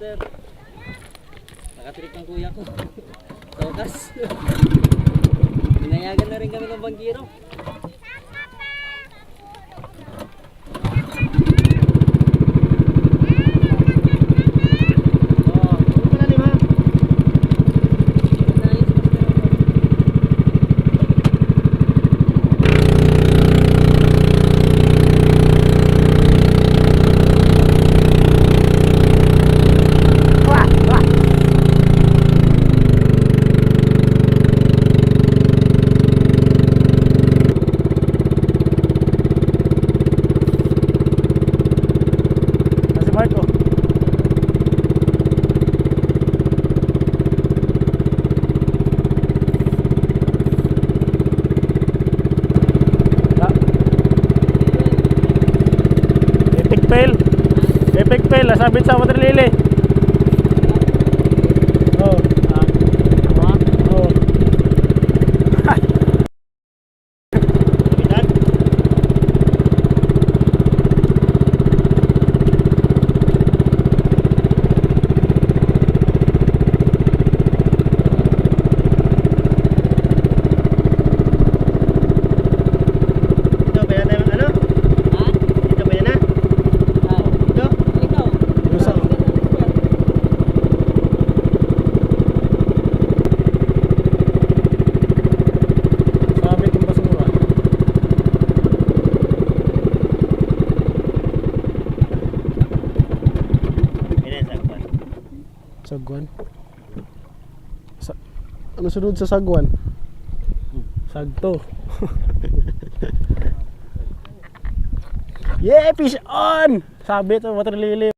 master. Nakatrik ang kuya ko. Tokas. Binayagan na rin kami ng bangkiro. Epic fail. Nasabit sa water lily. Oh. Oh. Ito ba yan na yung ano? Ha? Ito ba yan na? Ah, Ito? ikaw. Yung sa- Sabi kong basura. Sagwan. Sa ano sunod sa sagwan? Sagto. yeah, fish on! Sabi ito, water lily.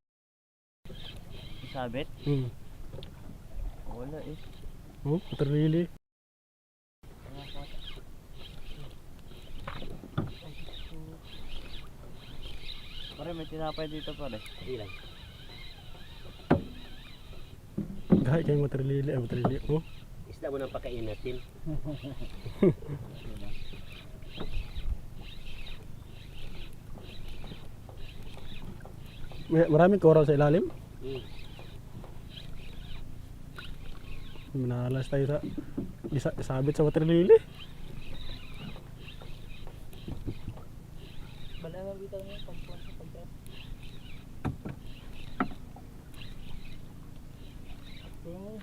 Sabit? Hmm. Wala eh. Oh, water lily. Pare, may tinapay dito pare. Hindi Gaya kayong water lily. Ah, water lily. Oh. Isda mo nang pakain natin. May, maraming coral sa ilalim. Hmm. Minalas tayo sa isa, isabit sa water lily. Balawan dito niya pagpuan sa pagdrop. Tingin.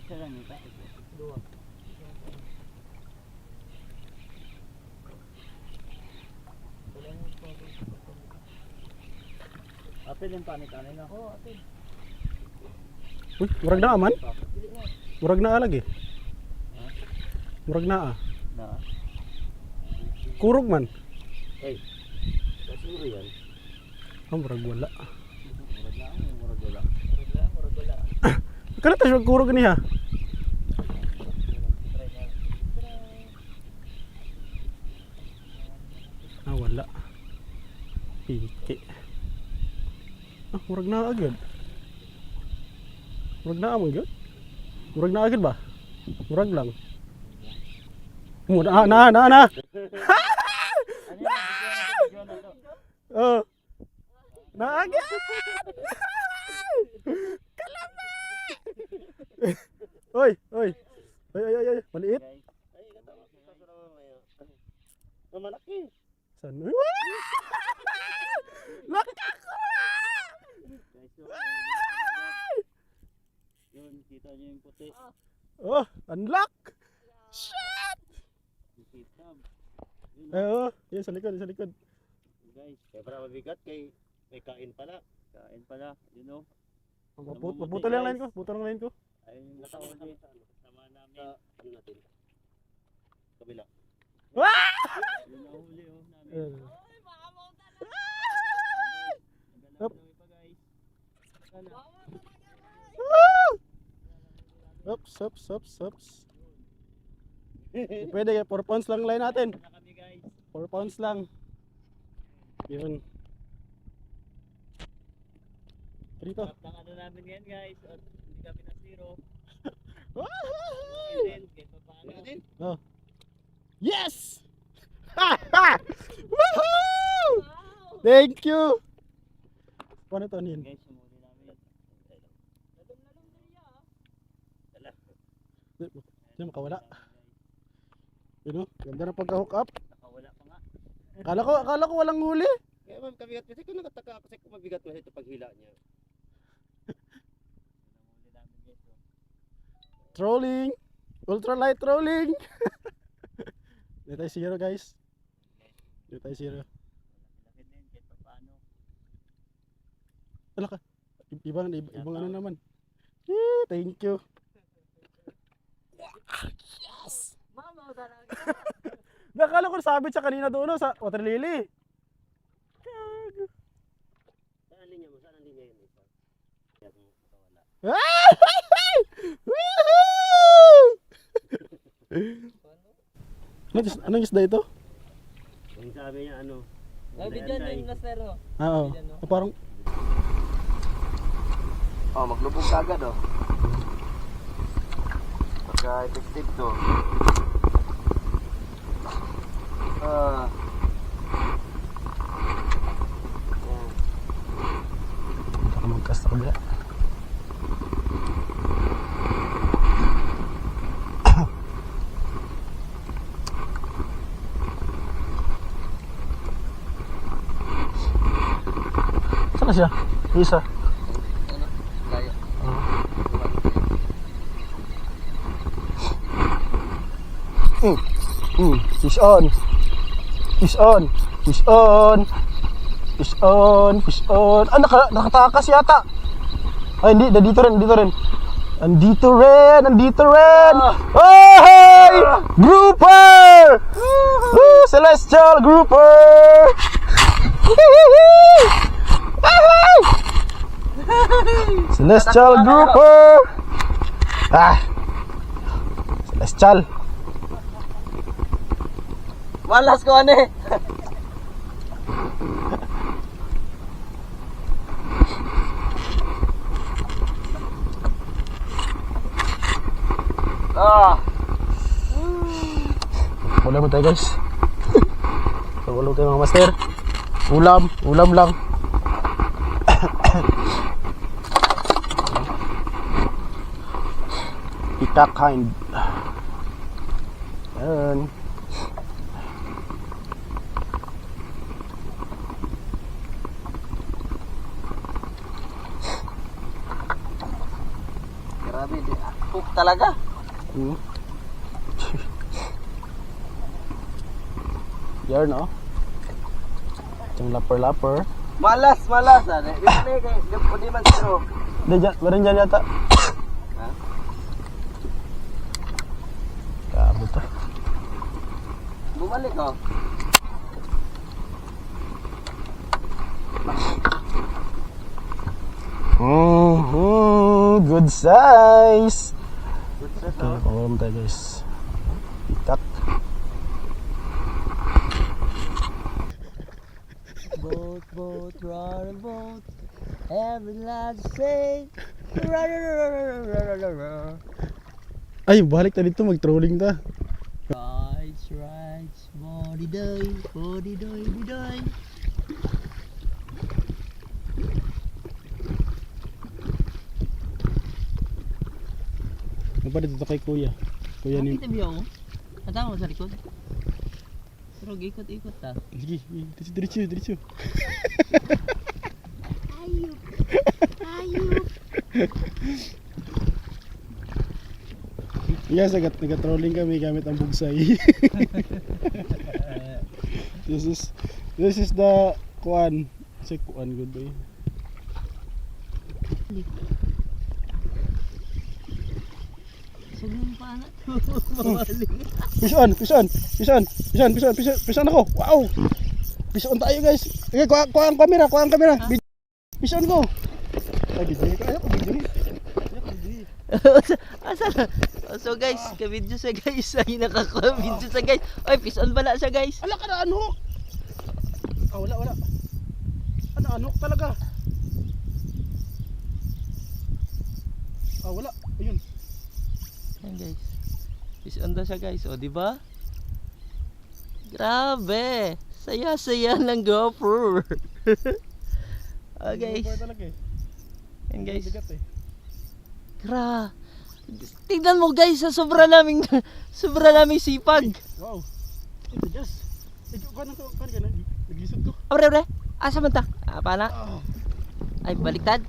Isa lang ito. Dua. Apil yung panik-anin ako, apil. Uy, murag na man. Dili na. Murag na lagi. Murag na ah. Na. Kurog man. Ay. Siguro yan. Ah, murag wala. Murag lang, murag wala. Murag lang, murag wala. Kala tayo kurog niya. Na. Ah, wala. Piki. Ah, murag na agad. Murag na amang gyud. Murag na agad ba? Murag lang. Mura ah, na na na. Ano yan? Video na to, video na to. Oh. Na agad. Kalami. Oy, oy. Oy, oy, oy, oy. Maliit. Malaki. Guys, so, yun, kita niyo yung puti. Oh, unlock. Shit. Kita. Yun, Eh, oh, yan sa likod, sa likod. guys. Kaya para mabigat kay may kain pala. Kain pala. You know. Maput, maputol yung line ko, putol yung line ko. Ayun yung nakahuli. Sama namin. Sa ano natin? Kabila. Ah! Yun ang huli oh namin. Pa guys. Sana. Woo! Ups, ups, ups, ups. Pwede, 4 pounds lang line natin. Na kami guys. 4 pounds lang. Yun. Dito. Tap ng ano namin yan guys. At hindi kami na zero. And then, kahit pa paano. Oh. Yes! Ha ha! Woohoo! Thank you! Paano to Nin? Guys, sumuli namin. Dala. Hindi makawala. Yun o, ganda ng pagka-hook up. Nakawala pa nga. Akala ko, akala ko walang huli. Kaya ma'am, kabigat kasi kung nakataka ako kasi kung mabigat mo ito paghila niya. Namuli namin guys. oh. Trolling. Ultralight trolling. Hindi tayo zero guys. Hindi tayo zero. Wala ka. Ibang, ibang, ibang ano naman. Eh, thank you. Mama, talaga. Nakala ko sabit siya kanina doon no, sa water lily. Saan ang linya mo? Saan linya yun? Isa? Woohoo! Ano, is- anong isda ito? Yung sabi niya ano? Sabi dyan yung master mo. Ah, oo. Ah, parang, Oh, maglubog agad oh. Pagka effective to. Ah. Yan. baka mag-cast ako dyan. Saan na siya? Isa. Layo. Mm, fish on. Fish on. Fish on. Fish on. Fish on. Ah, naka, nakatakas yata. Ay, hindi. Nandito rin. Nandito rin. Nandito rin. Nandito rin. Oh, hey! Grouper! Woo, Celestial Grouper! Ay! Celestial Grouper! Ah! Celestial. Malas ko ano eh. Ah! Ulam mo tayo guys. Ulam tayo mga master. Ulam, ulam lang. Itak kind. Yan. Grabe. Hook talaga. Hmm. Yarn oh. Yung lapper-lapper. Malas, malas. Ano? Di ba na kay di di man zero. Hindi, meron dyan yata. Ha? Kabot to. Bumalik oh. Mm-hmm, good size. Good set Okay, oh. pangulam tayo guys. Itak. Boat, boat, run a boat. Every lad say. Ay, balik tayo dito. Mag-trolling ta. Rides, rides, body day, body day, body day. Ano pa dito kay kuya? Kuya ni... Nakita biyo mo? Natama mo sa likod? Pero ikot-ikot ta. Sige, diretso, diretso, diretso. Ayup! Ayup! Yes, nagat, nagat-trolling kami gamit ang bugsay. this is, this is the kuan. Say kuan, good boy. Sugong pa na to. Mawali. Fish on, fish on, fish on, fish on, fish on, fish on, fish on ako. Wow! Fish on tayo guys. Okay, kuha, kuha ang camera, kuha ang camera. Vid- Fish on ko. Ay, video ko. Ayaw ko video. Ayaw ko. Asa na? So guys, ka-video sa guys. Ay, nakaka-video sa guys. Ay, fish on bala siya guys. Ala ka na ano? Ah, wala, wala. Ano, ano talaga? Ah, wala. Ayun. Ayan guys. Fish on siya guys. O, di ba? Grabe. Saya-saya ng okay. Buhay talaga eh. Yan guys. Eh. Gra. Tignan mo guys, sa sobra naming sobra naming sipag. Wow. Ito just. Ito ko na to, kan ka na. Naglisod ko. Abre, abre. Asa man ta? Ah, pana? Ay, baliktad.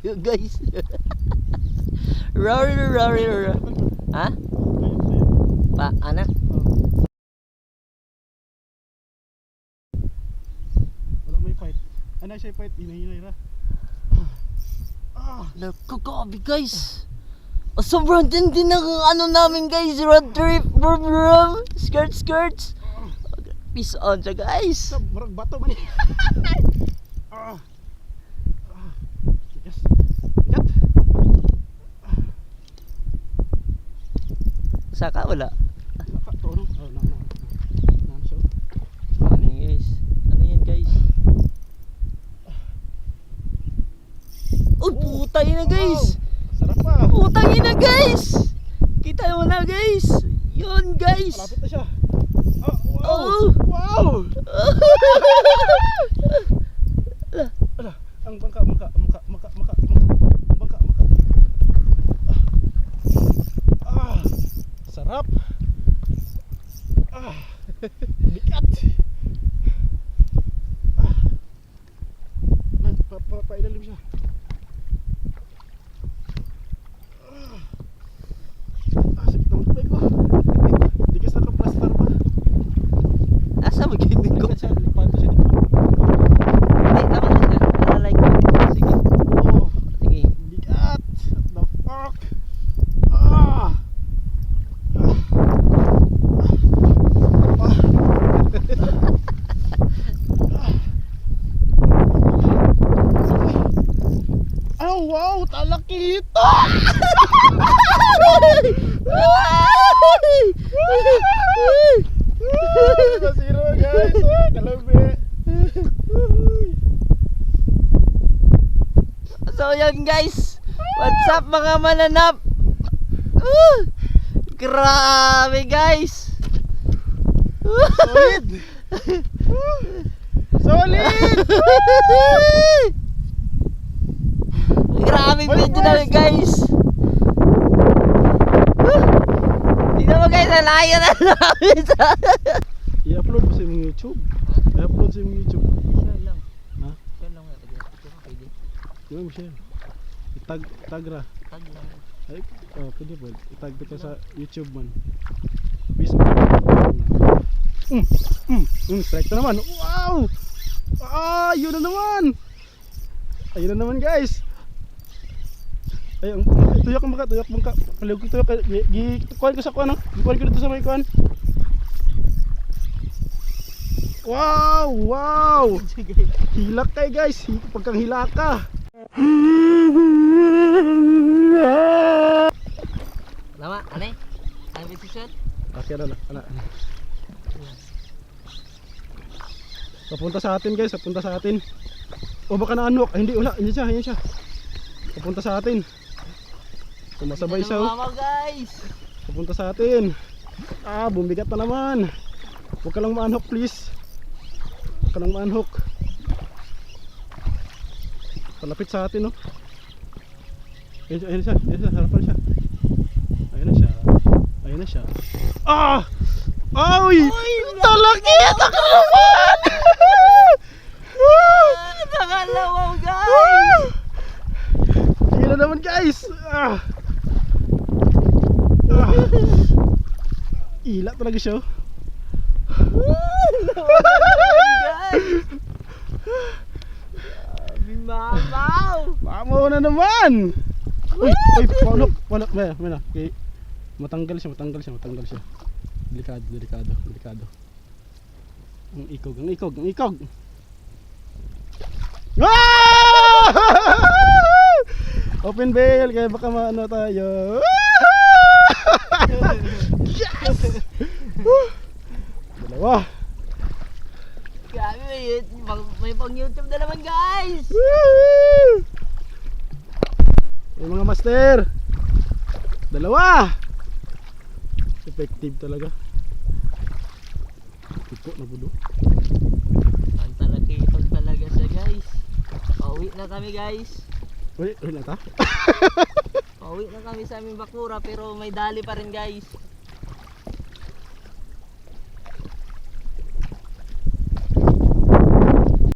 So guys. rory, rory, rory. Ha? Pa, ana? Wala may fight. Ano siya fight? Hinay-hinay ra. Ah. Naku, grabe guys. Oh, sobrang tindi ng ano namin guys. Road trip. Brum, brum. Skirt, skirts. Peace on siya guys. Murag bato man eh. ah. Ah. Yes. Gat. Saka wala. Naka to no. Oh, na na. Na na siya. Ano yan guys? Ano yan guys? Oh, putay na guys. Sarap pa. Putang ina guys! Kita mo na guys! Yun guys! Malapit na siya. Ah, wow. Oh. Wow. Ala, ang bangka, bangka, bangka, bangka, bangka, bangka, bangka. Ah, sarap. Ah, bigat. Ah, na, pa, pa, pailalim siya. Ah, ah sakit ang kamay ko. Digas na plaster pa. Asa mo gini ko? Bigat siya, lipato siya dito. Ay, tama na siya. Nalalay ko. Sige. Oh. Sige. Bigat! What the fuck? Ah! Ah! Ah! Oh, wow! Talakita! Nasiro guys! Ah, Kalabi! So yun guys. What's up mga mananap? Uh, grabe guys. Solid! Solid! grabe video na guys. Tingnan mo guys, ang layo na namin sa... I-upload mo sa imong YouTube. I-upload sa imong YouTube. Share lang. Ha? Share lang. Pwede. Ba mo share? Tag ra. Tag lang. Ay, oh, pwede po. Itag kita sa YouTube man. Facebook. Mm, mm, mm, strike na naman. Wow! Ah, yun na naman! Ayun na naman guys. Ay, ang ang baka, tuyak bangka. Palihog ko tuyak. Gi, gi, kuhan ko sa kuhan, no? Gikuhan ko dito sa may kuhan. Wow! Wow! Hilak kay guys. Pagkang hilaka. Lama, ane? Ang decision? Okay na, na. Papunta sa atin guys, papunta sa atin. O baka na-unlock. Ay, hindi, wala. Hindi siya, hindi siya. Papunta sa atin. Sumasabay siya. oh. Mama guys. Papunta sa atin. Ah, bumigat na naman. Huwag ka lang ma-unhook please. Huwag ka lang ma-unhook. Palapit sa atin, no? Ayun, ayun siya, ayun siya, harapan siya. Ayun na siya. Ayun na siya. Ah! Ay! Talakit ako naman! Nakalawaw guys. Sige na naman guys! Ah! Ah! Ila talaga siya. oh. guys. Grabe mamaw. Mamaw na naman! Uy! Uy! Wala! May, may na. Okay. Matanggal siya, matanggal siya, matanggal siya. Delikado, delikado, delikado. Ang ikog, ang ikog, ang ikog! Ah! Open bail, kaya baka maano tayo. yes! Woo! Dalawa. Grabe may, pang- may pang YouTube na naman guys. Woo! Yung mga master. Dalawa. Effective talaga. Tipo na budo. Ang talakitog talaga siya guys. Pauwi na kami guys. Uy, uy na ta. Pauwi na kami sa aming bakura pero may dali pa rin guys.